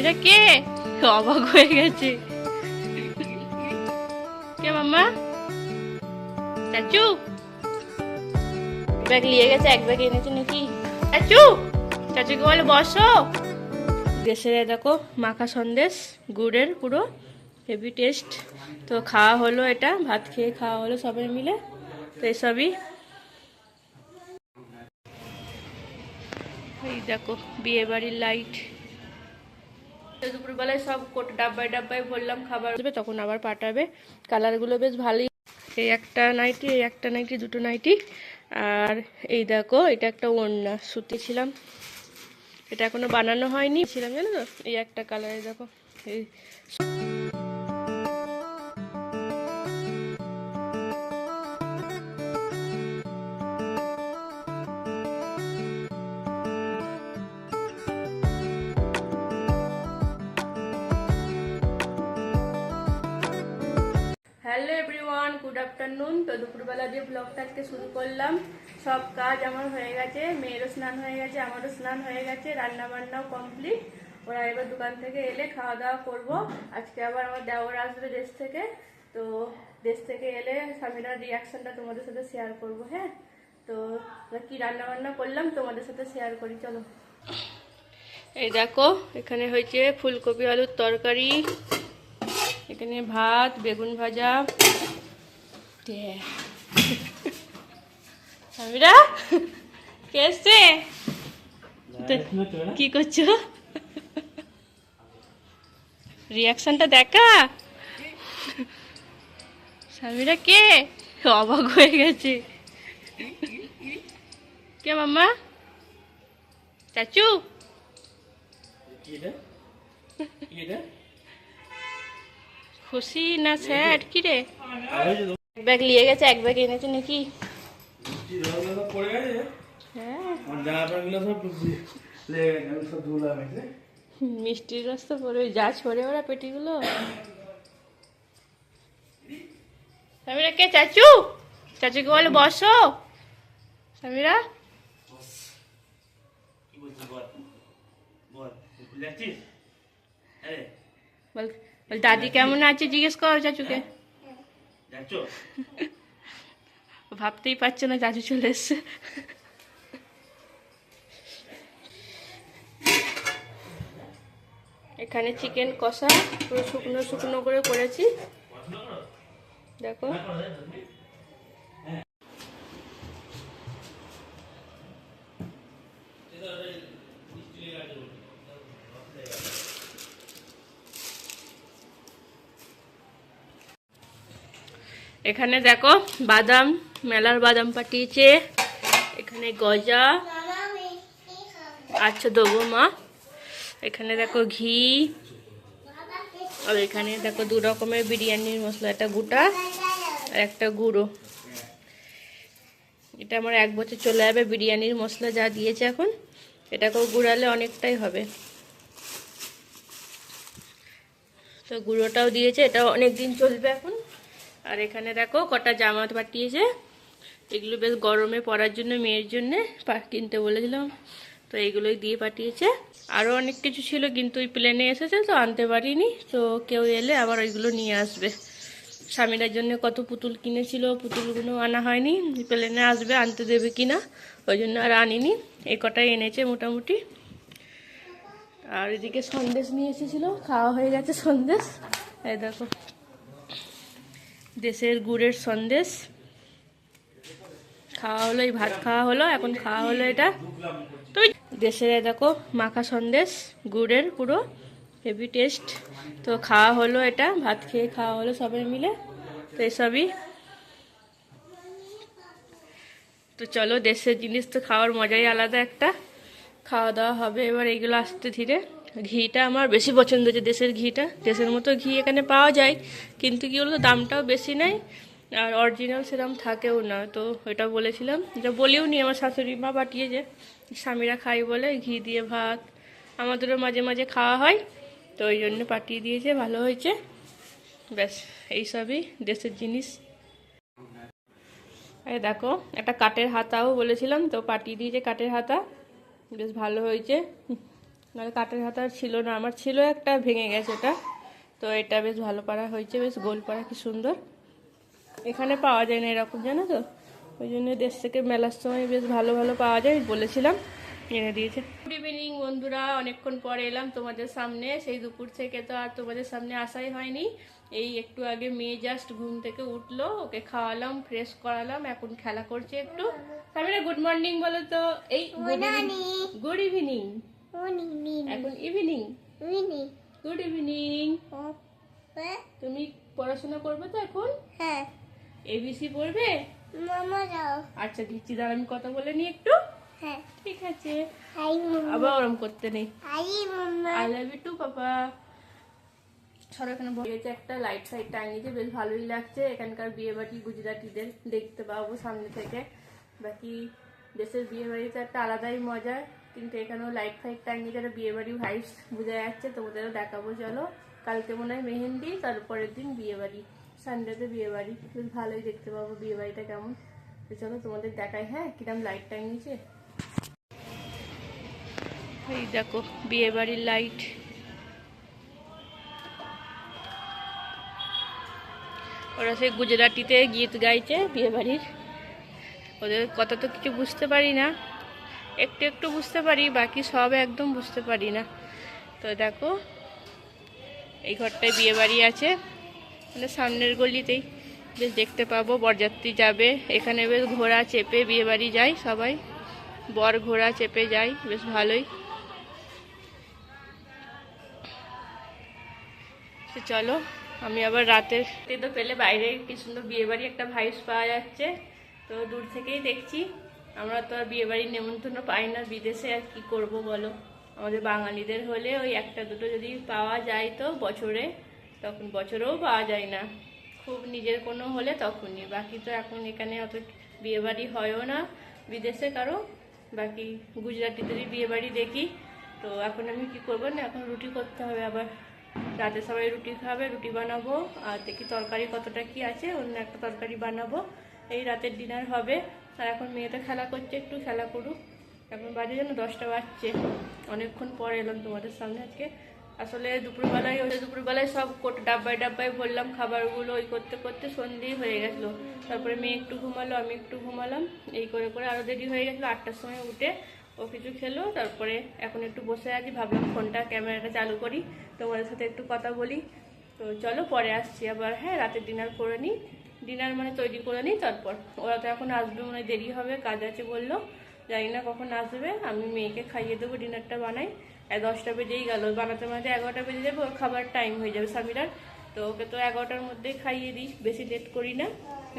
স্বামীরা কে? অবাক হয়ে গেছে। কে মাম্মা? চাচু? ব্যাগ নিয়ে গেছে, এক ব্যাগ এনেছে নাকি? চাচু? চাচুকে বলে বসো। দেশের দেখো, মাখা সন্দেশ, গুড়ের পুরো হেভি টেস্ট তো খাওয়া হলো এটা, ভাত খেয়ে খাওয়া হলো সবাই মিলে। তো এসবই। এই দেখো বিয়ে বাড়ির লাইট দুপুরবেলায় সব ডাব্বায় ডাব্বায় বললাম খাবার দেবে, তখন আবার পাঠাবে। কালারগুলো বেশ ভালোই। এই একটা নাইটি, এই একটা নাইটি, দুটো নাইটি। আর এই দেখো, এটা একটা ওড়না সুতিছিলাম এটা এখনও বানানো হয়নি। ছিলাম জানো তো? এই একটা কালারে দেখো, এই হ্যালো এভরিওয়ান, গুড আফটারনুন। তো দুপুরবেলা দিয়ে ব্লগটা আজকে শুরু করলাম। সব কাজ আমার হয়ে গেছে, মেয়েরও স্নান হয়ে গেছে, আমারও স্নান হয়ে গেছে রান্না বান্নাও কমপ্লিট ওরা এবার দোকান থেকে এলে খাওয়া দাওয়া করব। আজকে আবার আমার দেওয়ার আসবে দেশ থেকে। তো দেশ থেকে এলে স্বামীরা রিয়াকশনটা তোমাদের সাথে শেয়ার করব হ্যাঁ? তো কি রান্না বান্না করলাম তোমাদের সাথে শেয়ার করি, চলো। এই দেখো, এখানে হয়েছে ফুলকপি, আলুর তরকারি। এখানে ভাত বেগুন ভাজা। কে এসছে? তো- কি করছ? রিয়াকশনটা দেখা। স্বামীরা কে? অবাক হয়ে গেছে। কে মাম্মা? চাচু? খুশি না স্যাড? কি রে? এক ব্যাগ নিয়ে গেছে এক ব্যাগ এনেছে নাকি? হ্যাঁ। মিষ্টির রস তো পড়ে যা ছড়ে ওরা পেটিগুলো। সামিরা কে চাচু? চাচুকে বলে বসো। সামিরা? বল। দাদি কেমন আছে? জিজ্ঞেস করো চাচুকে। ভাবতেই পারছে না চাচু চলে এসছে। এখানে চিকেন কষা পুরো শুকনো শুকনো করে করেছি। দেখো। এখানে দেখো বাদাম, মেলার বাদাম পাঠিয়েছে। এখানে গজা। আচ্ছা দেবো মা। এখানে দেখো ঘি। আর এখানে দেখো দু রকমের বিরিয়ানির মশলা, একটা গোটা আর একটা গুঁড়ো। এটা আমার এক বছর চলে যাবে বিরিয়ানির মশলা যা দিয়েছে এখন। এটাকেও গুঁড়ালে অনেকটাই হবে। তো গুঁড়োটাও দিয়েছে এটা অনেক দিন চলবে এখন। আর এখানে দেখো কটা জামা পাঠিয়েছে। এগুলো বেশ গরমে পরার জন্য, মেয়ের জন্য কিনতে বলেছিলাম। তো এইগুলোই দিয়ে পাঠিয়েছে। আরও অনেক কিছু ছিল কিন্তু ওই প্লেনে এসেছে তো আনতে পারিনি। তো কেউ এলে আবার ওইগুলো নিয়ে আসবে। স্বামীরার জন্য কত পুতুল কিনেছিল, পুতুলগুলো আনা হয়নি। প্লেনে আসবে, আনতে দেবে কি না ওই জন্য আর আনিনি। এই কটাই এনেছে মোটামুটি। আর এদিকে সন্দেশ নিয়ে এসেছিল, খাওয়া হয়ে গেছে সন্দেশ। এই দেখো। দেশের গুড়ের সন্দেশ। খাওয়া হলো, এই ভাত খাওয়া হলো, এখন খাওয়া হলো এটা। তুই দেশের দেখো, মাখা সন্দেশ, গুড়ের পুরো, হেভি টেস্ট। তো খাওয়া হলো এটা, ভাত খেয়ে খাওয়া হলো সবাই মিলে। তো এসবই। তো চলো, দেশের জিনিস তো খাওয়ার মজাই আলাদা একটা। খাওয়া দাওয়া হবে এবার, এইগুলো আসতে ধীরে। ঘিটা আমার বেশি পছন্দ হচ্ছে, দেশের ঘিটা। দেশের মতো ঘি এখানে পাওয়া যায়, কিন্তু কি বলতো, দামটাও বেশি নেয় আর অরিজিনাল সেরকম থাকেও না। তো এটা বলেছিলাম এটা বলেও নি আমার শাশুড়ি মা পাঠিয়েছে স্বামীরা খাই বলে, ঘি দিয়ে ভাত, আমাদেরও মাঝে মাঝে খাওয়া হয়, তো ওই জন্য পাঠিয়ে দিয়েছে, ভালো হয়েছে। ব্যাস এইসবই দেশের জিনিস। এই দেখো, একটা কাঠের হাতাও বলেছিলাম, তো পাঠিয়ে দিয়েছে কাঠের হাতা। বেশ ভালো হয়েছে। নাহলে কাঠের হাতা আর ছিল না। আমার ছিল একটা ভেঙে গেছে ওটা। তো এটা বেশ ভালো পাড়া হয়েছে বেশ গোল পাড়া কি সুন্দর। এখানে পাওয়া যায় না এরকম জানো তো? ওই জন্য দেশ থেকে মেলার সময় বেশ ভালো ভালো পাওয়া যায়। বলেছিলাম এনে দিয়েছে। গুড ইভিনিং বন্ধুরা। অনেকক্ষণ পরে এলাম তোমাদের সামনে। সেই দুপুর থেকে তো আর তোমাদের সামনে আসাই হয়নি। এই একটু আগে মেয়ে জাস্ট ঘুম থেকে উঠল। ওকে খাওয়ালাম ফ্রেশ করালাম। এখন খেলা করছে একটু। তারপরে গুড মর্নিং বলো তো। এই গুড ইভিনিং গুড ইভিনিং এখন ইভিনিং গুড ইভিনিং তুমি পড়াশোনা করবে তো এখন? হ্যাঁ। এবিসি পড়বে? মামা যাও। আচ্ছা দিচ্ছি দাঁড়া আমি কথা বলে নি একটু? হ্যাঁ। ঠিক আছে। হাই মামা। আবার ওরম করতে নেই। হাই মামা। I love you too papa. সরো এখানে বসেছে একটা লাইট ফাইট টাঙিয়েছে বেশ ভালোই লাগছে। এখানকার বিয়ে বাড়ি গুজরাটিদের দেখতে পাবো সামনে থেকে। বাকি দেশের বিয়ে বাড়িতে একটা আলাদাই মজা। কিন্তু এখানেও লাইট ফাইট টাঙিয়ে যারা বিয়ে বাড়ি ভাইবস বোঝা যাচ্ছে, তোমাদেরও দেখাবো, চলো। কালকে মনে হয় মেহেন্দি, তারপরের দিন বিয়ে বাড়ি। সানডেতে বিয়ে বাড়ি। বেশ ভালোই দেখতে পাবো বিয়ে বাড়িটা কেমন। তো চলো, তোমাদের দেখাই হ্যাঁ? কিরম লাইট টাঙিয়েছে এই দেখো, বিয়ে বাড়ির লাইট ওরা সেই গুজরাটিতে গীত গাইছে বিয়ে বাড়ির। ওদের কথা তো কিছু বুঝতে পারি না। একটু একটু বুঝতে পারি, বাকি সব একদম বুঝতে পারি না। তো দেখো, এই ঘরটায় বিয়ে বাড়ি আছে। মানে সামনের গলিতেই বেশ দেখতে পাবো, বরযাত্রী যাবে। এখানে বেশ ঘোড়া চেপে বিয়ে বাড়ি যায় সবাই। বর ঘোড়া চেপে যায়, বেশ ভালোই। চলো, আমি আবার রাতের তো পেলে বাইরে কি সুন্দর বিয়ে বাড়ি একটা ভাইস পাওয়া যাচ্ছে। তো দূর থেকেই দেখছি। আমরা তো আর বিয়ে বাড়ির নেমন্তন্ন পাই না, বিদেশে আর কি করব বলো? আমাদের বাঙালিদের হলে ওই একটা দুটো যদি পাওয়া যায় তো বছরে, তখন বছরেও পাওয়া যায় না। খুব নিজের কোনো হলে তখনই। বাকি তো এখন এখানে অত বিয়ে বাড়ি হয়ও না, বিদেশে কারও। বাকি গুজরাটিদেরই বিয়ে বাড়ি দেখি, তো এখন আমি কি করব না, এখন রুটি করতে হবে আবার। রাতে সবাই রুটি খাবে, রুটি বানাবো, আর দেখি তরকারি কতটা কি আছে, অন্য একটা তরকারি বানাবো। এই রাতের ডিনার হবে। আর এখন মেয়েটা খেলা করছে, একটু খেলা করুক। এখন বাজে যেন দশটা বাজছে। অনেকক্ষণ পরে এলাম তোমাদের সামনে আজকে। আসলে দুপুরবেলায় ওই দুপুরবেলায় সব ডাব্বায় ডাব্বায় ভরলাম, খাবারগুলো ওই করতে করতে সন্ধেই হয়ে গেছিল। তারপরে মেয়ে একটু ঘুমালো, আমি একটু ঘুমালাম। এই করে করে আরও দেরি হয়ে গেছিল, আটটার সময় উঠে ও কিছু খেলো, তারপরে এখন একটু বসে আছি, ভাবলাম ফোনটা, ক্যামেরাটা চালু করি। তোমাদের সাথে একটু কথা বলি। তো চলো পরে আসছি আবার হ্যাঁ রাতের ডিনার করে নিই। ডিনার মানে তৈরি করে নিই, তারপর। ওরা তো এখন আসবে মনে দেরি হবে, কাজ আছে বলল। জানি না কখন আসবে, আমি মেয়েকে খাইয়ে দেবো ডিনারটা বানাই। আর দশটা বেজেই গেল, বানাতে বানাতে এগারোটা বেজে যাবে, ওর খাবার টাইম হয়ে যাবে স্বামীরার তো ওকে তো এগারোটার মধ্যেই খাইয়ে দিই, বেশি লেট করি না।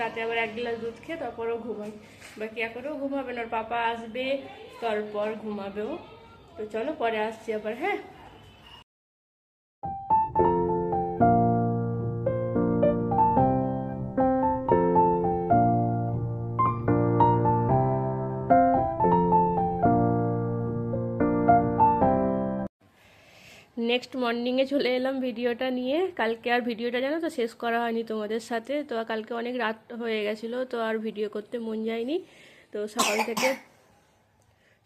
রাতে আবার এক গ্লাস দুধ খেয়ে তারপরও ঘুমাই বাকি এখনও ঘুমাবে না, ওর পাপা আসবে, তারপর ঘুমাবেও তো চলো পরে আসছি আবার হ্যাঁ? নেক্সট মর্নিংয়ে চলে এলাম ভিডিওটা নিয়ে। কালকে আর ভিডিওটা জানো তো, শেষ করা হয়নি তোমাদের সাথে। তো কালকে অনেক রাত হয়ে গেছিল, তো আর ভিডিও করতে মন যায়নি। তো সকাল থেকে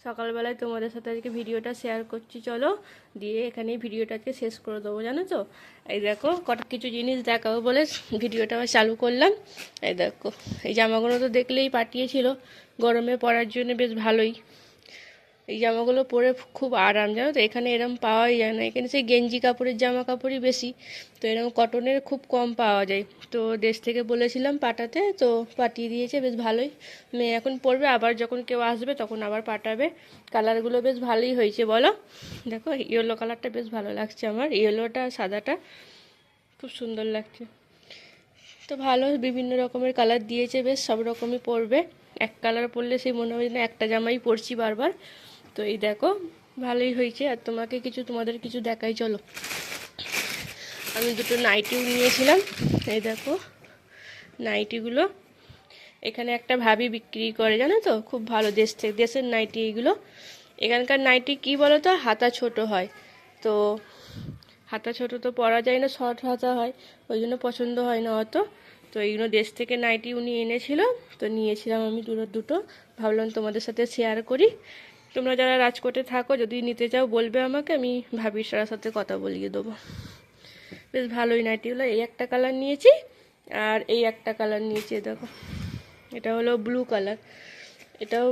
সকালবেলায় তোমাদের সাথে আজকে ভিডিওটা শেয়ার করছি, চলো। দিয়ে এখানেই ভিডিওটা আজকে শেষ করে দেবো, জানো তো? এই দেখো, কটা কিছু জিনিস দেখাবো বলে ভিডিওটা আবার চালু করলাম। এই দেখো, এই জামাগুলো তো দেখলেই পাঠিয়েছিল গরমে পরার জন্য বেশ ভালোই। এই জামাগুলো পরে খুব আরাম, জানো তো? এখানে এরম পাওয়াই যায় না। এখানে সেই গেঞ্জি কাপড়ের জামা কাপড়ই বেশি। তো এরকম কটনের খুব কম পাওয়া যায়। তো দেশ থেকে বলেছিলাম পাঠাতে, তো পাঠিয়ে দিয়েছে, বেশ ভালোই। মেয়ে এখন পরবে, আবার যখন কেউ আসবে তখন আবার পাঠাবে। কালারগুলো বেশ ভালোই হয়েছে, বলো? দেখো ইয়েলো কালারটা বেশ ভালো লাগছে আমার। ইয়েলোটা সাদাটা খুব সুন্দর লাগছে। তো ভালো, বিভিন্ন রকমের কালার দিয়েছে, বেশ সব রকমই পরবে। এক কালার পরলে সেই মনে হয় না একটা জামাই পরছি বারবার। তো এই দেখো, ভালোই হয়েছে। আর তোমাকে কিছু, তোমাদের কিছু দেখাই, চলো। আমি দুটো নাইটিও নিয়েছিলাম। এই দেখো, নাইটিগুলো। এখানে একটা ভাবি বিক্রি করে, জানো তো? খুব ভালো দেশ থেকে দেশের নাইটি এইগুলো এখানকার নাইটি কি বলো তো হাতা ছোট হয়। তো হাতা ছোট তো পরা যায় না, শর্ট হাতা হয়। ওই জন্য পছন্দ হয় না অত। তো এইগুলো দেশ থেকে নাইটি উনি এনেছিল। তো নিয়েছিলাম আমি দুটো দুটো। ভাবলাম তোমাদের সাথে শেয়ার করি। তোমরা যারা রাজকোটে থাকো, যদি নিতে চাও বলবে আমাকে, আমি ভাবির সাথে কথা বলিয়ে দেবো। বেশ ভালোই নাইটিগুলো এই একটা কালার নিয়েছি, আর এই একটা কালার নিয়েছি দেখো। এটা হলো ব্লু কালার। এটাও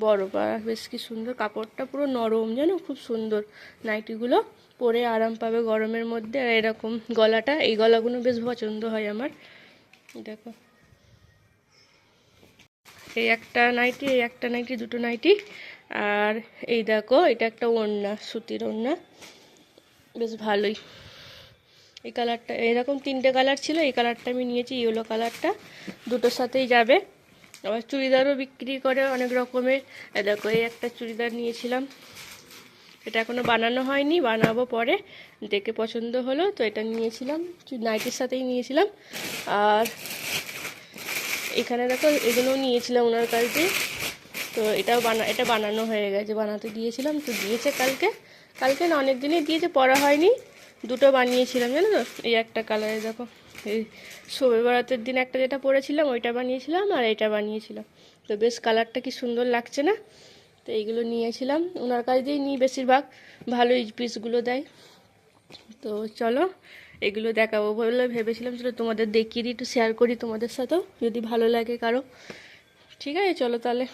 বড় পা বেশ কি সুন্দর। কাপড়টা পুরো নরম, জানো? খুব সুন্দর। নাইটিগুলো পরে আরাম পাবে গরমের মধ্যে। আর এরকম গলাটা, এই গলাগুলো বেশ পছন্দ হয় আমার। দেখো। এই একটা নাইটি, এই একটা নাইটি, দুটো নাইটি। আর এই দেখো, এটা একটা ওড়না, সুতির ওড়না। বেশ ভালোই। এই কালারটা, এরকম তিনটে কালার ছিল, এই কালারটা আমি নিয়েছি, ইয়েলো কালারটা। দুটোর সাথেই যাবে। আবার চুড়িদারও বিক্রি করে অনেক রকমের। দেখো, এই একটা চুড়িদার নিয়েছিলাম। এটা এখনও বানানো হয়নি, বানাবো পরে। দেখে পছন্দ হলো, তো এটা নিয়েছিলাম। নাইটির সাথেই নিয়েছিলাম। আর এখানে দেখো, এগুলোও নিয়েছিলাম ওনার কাছ। তো এটাও বানা, এটা বানানো হয়ে গেছে। বানাতে দিয়েছিলাম, তো দিয়েছে কালকে। কালকে না অনেক দিনই দিয়েছে, পড়া হয়নি। দুটো বানিয়েছিলাম, জানো তো? এই একটা কালারে দেখো, এই শোবে বরাতের দিন একটা যেটা পরেছিলাম ওইটা বানিয়েছিলাম আর এটা বানিয়েছিলাম। তো বেশ কালারটা কি সুন্দর লাগছে না? তো এইগুলো নিয়েছিলাম। ওনার কাছ দিয়েই নিই বেশিরভাগ ভালো পিসগুলো দেয়। তো চলো, এগুলো দেখাবো বলে ভেবেছিলাম, চলো তোমাদের দেখিয়ে দিই, একটু শেয়ার করি তোমাদের সাথেও। যদি ভালো লাগে কারও। ঠিক আছে চলো তাহলে।